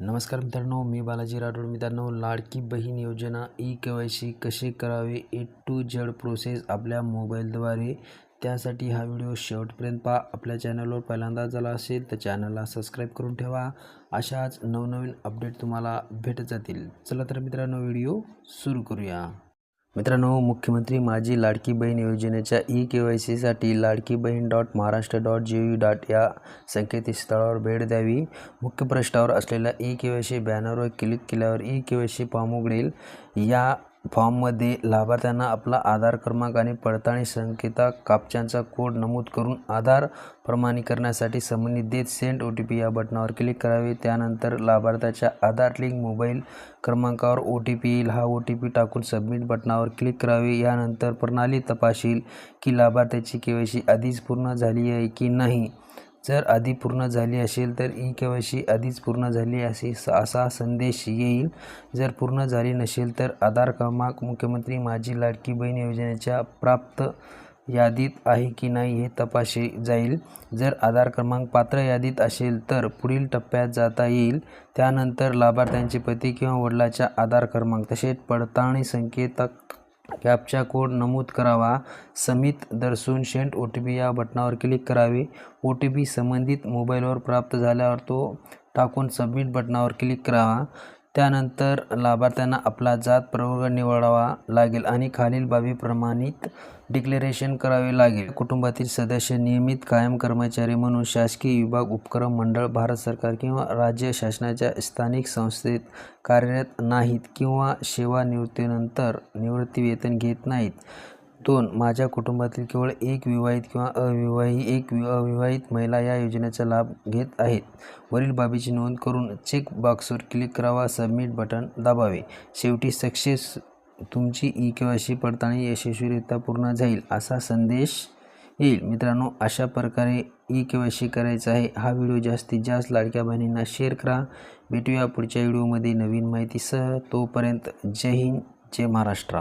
नमस्कार मित्रांनो मी बालाजी राठोड. मित्रांनो लाडकी बहीण योजना ई के वाय सी कसे करावे? ए टू झेड प्रोसेस आपल्या मोबाईलद्वारे. त्यासाठी हा व्हिडिओ शेवटपर्यंत पहा. आपल्या चॅनलवर पहिल्यांदा झाला असेल तर चॅनलला सबस्क्राईब करून ठेवा. अशाच नवनवीन अपडेट तुम्हाला भेटत जातील. चला तर मित्रांनो व्हिडिओ सुरू करूया. मित्रांनो मुख्यमंत्री माझी लाडकी बहीण योजनेच्या ई के वाय सीसाठी Ladki Bahin dot Maharashtra dot G V dot या संकेतस्थळावर भेट द्यावी. मुख्य पृष्ठावर असलेल्या ई के वाय सी बॅनरवर क्लिक केल्यावर E K Y C form उघडेल. या फॉर्ममध्ये लाभार्थ्यांना आपला आधार क्रमांक आणि पडताळणी संकेता कापच्यांचा कोड नमूद करून आधार प्रमाणीकरणासाठी संबंधित देत सेंड ओ टी पी या बटनावर क्लिक करावे. त्यानंतर लाभार्थ्याच्या आधार लिंक मोबाईल क्रमांकावर ओ टी पी येईल. हा ओ टी पी टाकून सबमिट बटनावर क्लिक करावे. यानंतर प्रणाली तपासील की लाभार्थ्याची के वाय सी आधीच पूर्ण झाली आहे की नाही. जर आधी पूर्ण झाली असेल तर ई के वाय सी आधीच पूर्ण झाली असे असा संदेश येईल. जर पूर्ण झाली नसेल तर आधार क्रमांक मुख्यमंत्री माझी लाडकी बहीण योजनेच्या प्राप्त यादीत आहे की नाही हे तपासले जाईल. जर आधार क्रमांक पात्र यादीत असेल तर पुढील टप्प्यात जाता येईल. त्यानंतर लाभार्थ्यांचे पती किंवा वडिलाच्या आधार क्रमांक तसेच पडताळणी संकेतक कॅपचा कोड नमूद करावा. समित दर्शवून सेंट ओ टी पी या बटनावर क्लिक करावे. ओ टी पी संबंधित मोबाईलवर प्राप्त झाल्यावर तो टाकून सबमिट बटनावर क्लिक करावा त्यानंतर लाभार्थ्यांना आपला जात प्रवर्ग निवडावा लागेल आणि खालील बाबी प्रमाणित डिक्लेरेशन करावे लागेल. कुटुंबातील सदस्य नियमित कायम कर्मचारी म्हणून शासकीय विभाग उपक्रम मंडळ भारत सरकार किंवा राज्य शासनाच्या स्थानिक संस्थेत कार्यरत नाहीत किंवा सेवानिवृत्तीनंतर निवृत्तीवेतन घेत नाहीत. दोन. माझ्या कुटुंबातील केवळ एक विवाहित किंवा अविवाही एक वि अविवाहित महिला या योजनेचा लाभ घेत आहेत. वरील बाबीची नोंद करून चेक बॉक्सवर क्लिक करावा सबमिट बटन दाबावे. शेवटी सक्सेस तुमची ई के वाय सी पडताळणी यशस्वीरित्या पूर्ण जाईल असा संदेश येईल. मित्रांनो अशा प्रकारे ई के वाय सी करायचं आहे. हा व्हिडिओ जास्तीत जास्त लाडक्या बहिणींना शेअर करा. भेटूया पुढच्या व्हिडिओमध्ये नवीन माहितीसह. तोपर्यंत जय हिंद जय महाराष्ट्र.